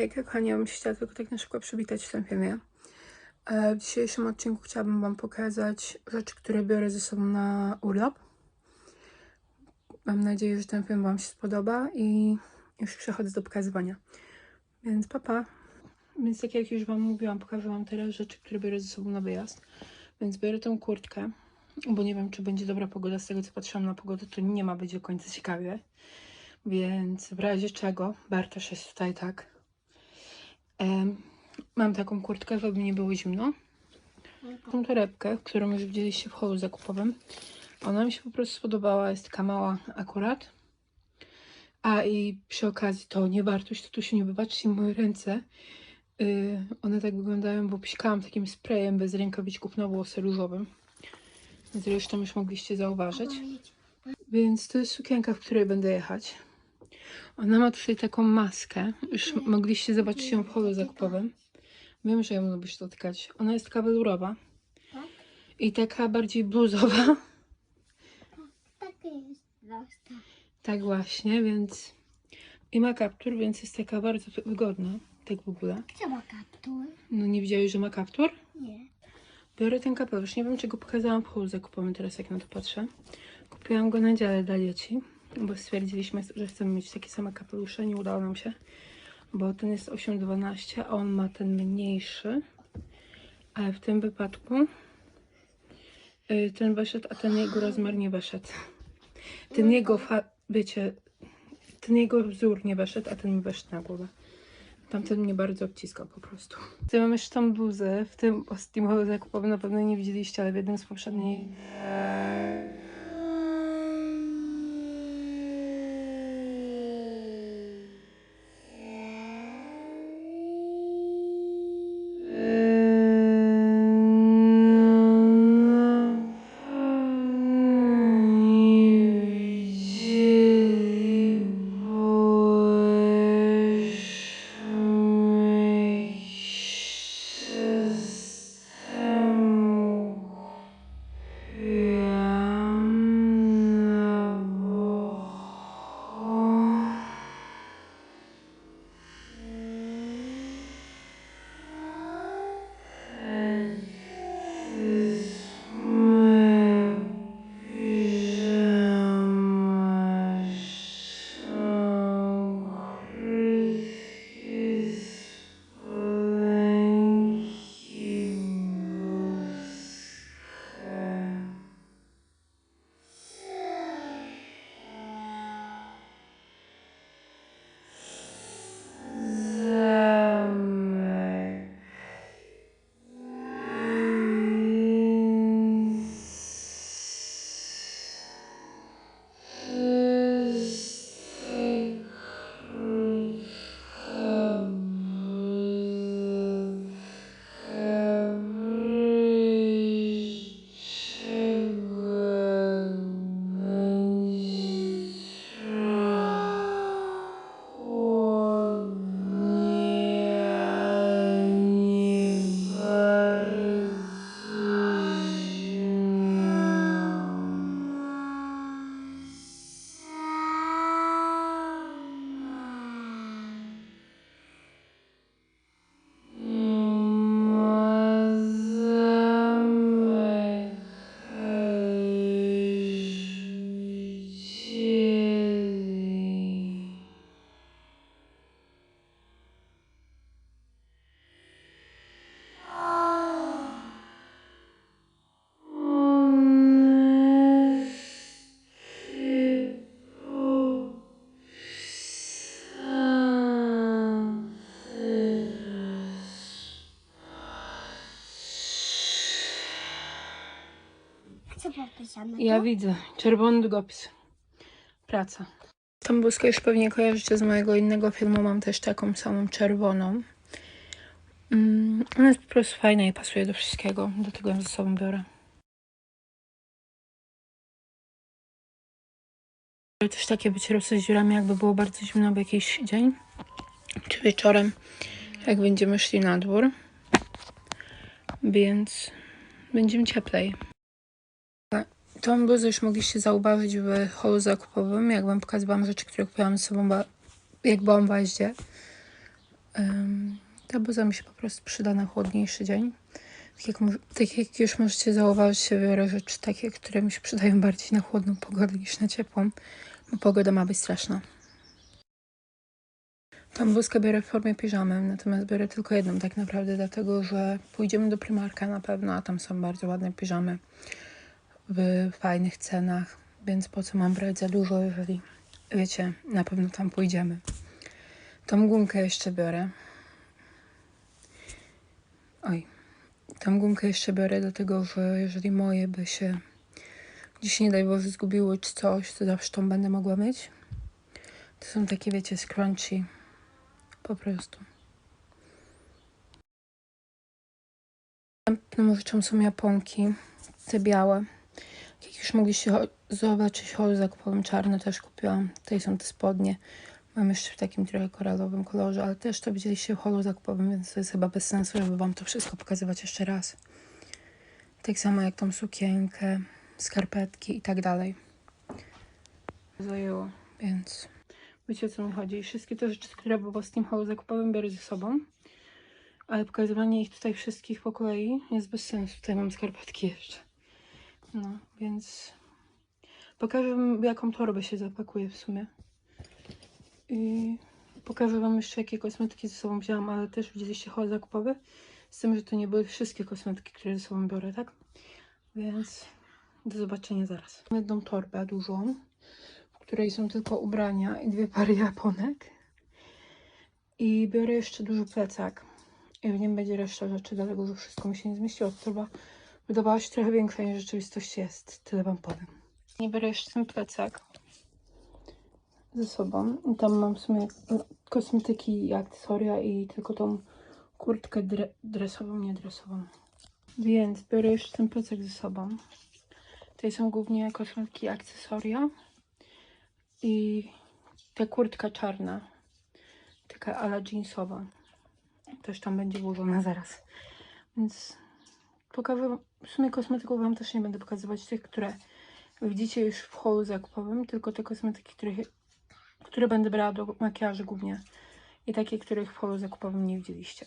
Jak kochani, ja bym się chciała tylko tak na szybko przywitać w tym filmie. E, W dzisiejszym odcinku chciałabym Wam pokazać rzeczy, które biorę ze sobą na urlop. Mam nadzieję, że ten film Wam się spodoba i już przechodzę do pokazywania. Więc papa. Więc tak jak już Wam mówiłam, pokażę Wam teraz rzeczy, które biorę ze sobą na wyjazd. Więc biorę tą kurtkę, bo nie wiem, czy będzie dobra pogoda. Z tego, co patrzyłam na pogodę, to nie ma być do końca ciekawie. Więc w razie czego, Bartosz jest tutaj, tak. Mam taką kurtkę, żeby nie było zimno. Tą torebkę, którą już widzieliście w holu zakupowym. Ona mi się po prostu spodobała, jest taka mała akurat. A i przy okazji to nie wartość, to tu się nie wybaczcie moje ręce. Yy, one tak wyglądają, bo psikałam takim sprayem bez rękawiczków na włosy różowym. Zresztą już mogliście zauważyć. Więc to jest sukienka, w której będę jechać. Ona ma tutaj taką maskę. Już mogliście zobaczyć ją w holu zakupowym. Wiem, że ją lubisz dotykać. Ona jest taka welurowa. Tak? I taka bardziej bluzowa. Takie jest. Tak właśnie, więc... I ma kaptur, więc jest taka bardzo wygodna. Tak w ogóle. Co ma kaptur? No nie widziałeś, że ma kaptur? Nie. Biorę ten kapelusz. Nie wiem, czy go pokazałam w holu zakupowym teraz, jak na to patrzę. Kupiłam go na dziale dla dzieci, bo stwierdziliśmy, że chcemy mieć takie same kapelusze. Nie udało nam się, bo ten jest 8,12, a on ma ten mniejszy. Ale w tym wypadku y, ten weszedł, a ten jego rozmiar nie weszedł. Ten jego, fa- wiecie, ten jego wzór nie weszedł, a ten mi weszedł na głowę. Tamten mnie bardzo obciskał po prostu. Tutaj mam jeszcze tą bluzę. W tym ostatnim zakupowym na pewno nie widzieliście, ale w jednym z poprzednich Co podpisane? Ja widzę. Czerwony długopis. Praca. Tą bluzkę już pewnie kojarzycie z mojego innego filmu. Mam też taką samą czerwoną. Mm, ona jest po prostu fajna i pasuje do wszystkiego. Dlatego ją ze sobą biorę. Też takie wycierusy z dziurami, jakby było bardzo zimno w jakiś dzień. Czy wieczorem, jak będziemy szli na dwór. Więc będziemy cieplej. Tą bluzę już mogliście zauważyć w holu zakupowym, jak wam pokazywałam rzeczy, które kupiłam ze sobą, jak byłam w Aździe. Ta bluza mi się po prostu przyda na chłodniejszy dzień. Tak jak, tak jak już możecie zauważyć, ja biorę rzeczy takie, które mi się przydają bardziej na chłodną pogodę niż na ciepłą, bo pogoda ma być straszna. Tą bluzkę biorę w formie piżamy, natomiast biorę tylko jedną tak naprawdę, dlatego że pójdziemy do Primarka na pewno, a tam są bardzo ładne piżamy w fajnych cenach, więc po co mam brać za dużo, jeżeli wiecie, na pewno tam pójdziemy. Tą gumkę jeszcze biorę. Oj. Tą gumkę jeszcze biorę, dlatego że jeżeli moje by się gdzieś nie daj Boże zgubiły czy coś, to zawsze tą będę mogła mieć. To są takie, wiecie, scrunchy. Po prostu. Następną rzeczą są japonki. Te białe. Jak już mogliście zobaczyć, w holu zakupowym czarne też kupiłam. Tutaj są te spodnie. Mam jeszcze w takim trochę koralowym kolorze, ale też to widzieliście w holu zakupowym, więc to jest chyba bez sensu, żeby wam to wszystko pokazywać jeszcze raz. Tak samo jak tą sukienkę, skarpetki i tak dalej. Zajęło, więc wiecie o co mi chodzi. Wszystkie te rzeczy, które były w tym holu zakupowym biorę ze sobą, ale pokazywanie ich tutaj wszystkich po kolei jest bez sensu. Tutaj mam skarpetki jeszcze. No, więc pokażę wam, jaką torbę się zapakuje w sumie. I pokażę wam jeszcze, jakie kosmetyki ze sobą wzięłam, ale też widzieliście hol zakupowy. Z tym, że to nie były wszystkie kosmetyki, które ze sobą biorę, tak? Więc do zobaczenia zaraz. Mam jedną torbę dużą, w której są tylko ubrania i dwie pary japonek. I biorę jeszcze duży plecak. I w nim będzie reszta rzeczy, dlatego że wszystko mi się nie zmieściło. Torba wydawała się trochę większa niż w rzeczywistości jest. Tyle wam powiem. I biorę jeszcze ten plecak ze sobą. I tam mam w sumie kosmetyki i akcesoria i tylko tą kurtkę dre dresową, nie dresową. Więc biorę jeszcze ten plecak ze sobą. Tutaj są głównie kosmetyki i akcesoria. I ta kurtka czarna. Taka ala jeansowa. Też tam będzie włożona zaraz. Więc pokażę, w sumie kosmetyków wam też nie będę pokazywać tych, które widzicie już w holu zakupowym, tylko te kosmetyki, które będę brała do makijażu głównie i takie, których w holu zakupowym nie widzieliście.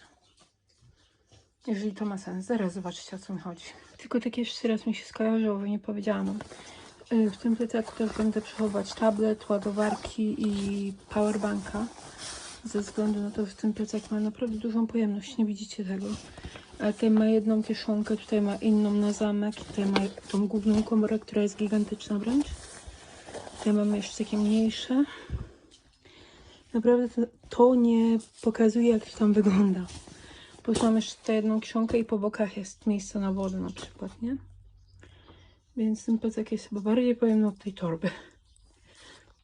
Jeżeli to ma sens, zaraz zobaczycie o co mi chodzi. Tylko tak jeszcze raz mi się skojarzyło, bo nie powiedziałam. Y, W tym plecaku też będę przechowywać tablet, ładowarki i powerbanka. Ze względu na to, że ten plecak ma naprawdę dużą pojemność, nie widzicie tego. Ale tutaj ma jedną kieszonkę, tutaj ma inną na zamek, tutaj ma tą główną komorę, która jest gigantyczna wręcz. Tutaj mamy jeszcze takie mniejsze. Naprawdę to, nie pokazuje, jak to tam wygląda. Bo już mam jeszcze tutaj jedną książkę i po bokach jest miejsce na wodę na przykład, nie? Więc ten plecak jest chyba bardziej pojemny od tej torby.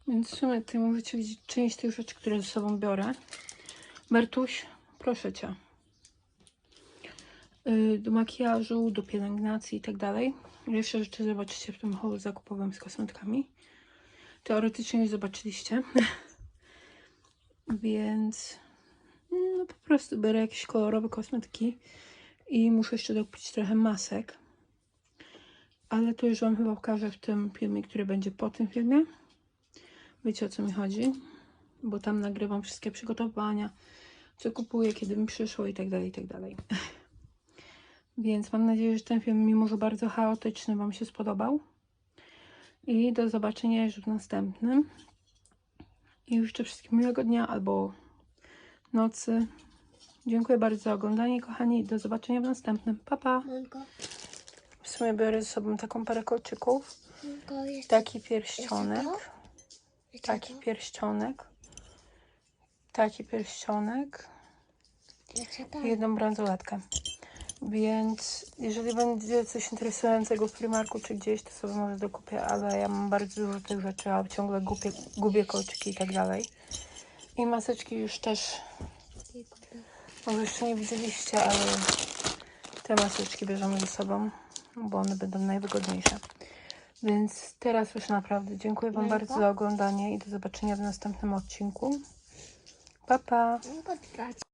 Więc w sumie tutaj możecie widzieć część tych rzeczy, które ze sobą biorę. Bertuś, proszę Cię. Yy, Do makijażu, do pielęgnacji i tak dalej. Jeszcze rzeczy zobaczycie w tym holu zakupowym z kosmetykami. Teoretycznie już zobaczyliście. Więc no po prostu biorę jakieś kolorowe kosmetyki i muszę jeszcze dokupić trochę masek. Ale to już Wam chyba pokażę w tym filmie, który będzie po tym filmie. Wiecie o co mi chodzi, bo tam nagrywam wszystkie przygotowania, co kupuję, kiedy mi przyszło i tak dalej, i tak dalej. Więc mam nadzieję, że ten film, mimo że bardzo chaotyczny, Wam się spodobał. I do zobaczenia już w następnym. I życzę wszystkim miłego dnia albo nocy. Dziękuję bardzo za oglądanie, kochani. Do zobaczenia w następnym. Pa, pa. W sumie biorę ze sobą taką parę kolczyków. Taki pierścionek. Taki pierścionek. Taki pierścionek. Jedną bransoletkę. Więc jeżeli będzie coś interesującego w Primarku czy gdzieś, to sobie może dokupię, ale ja mam bardzo dużo tych rzeczy, a ciągle gubię, gubię kolczyki i tak dalej. I maseczki już też, może jeszcze nie widzieliście, ale te maseczki bierzemy ze sobą, bo one będą najwygodniejsze. Więc teraz już naprawdę dziękuję Wam Jajko? bardzo za oglądanie i do zobaczenia w następnym odcinku. Pa, pa! Dwa.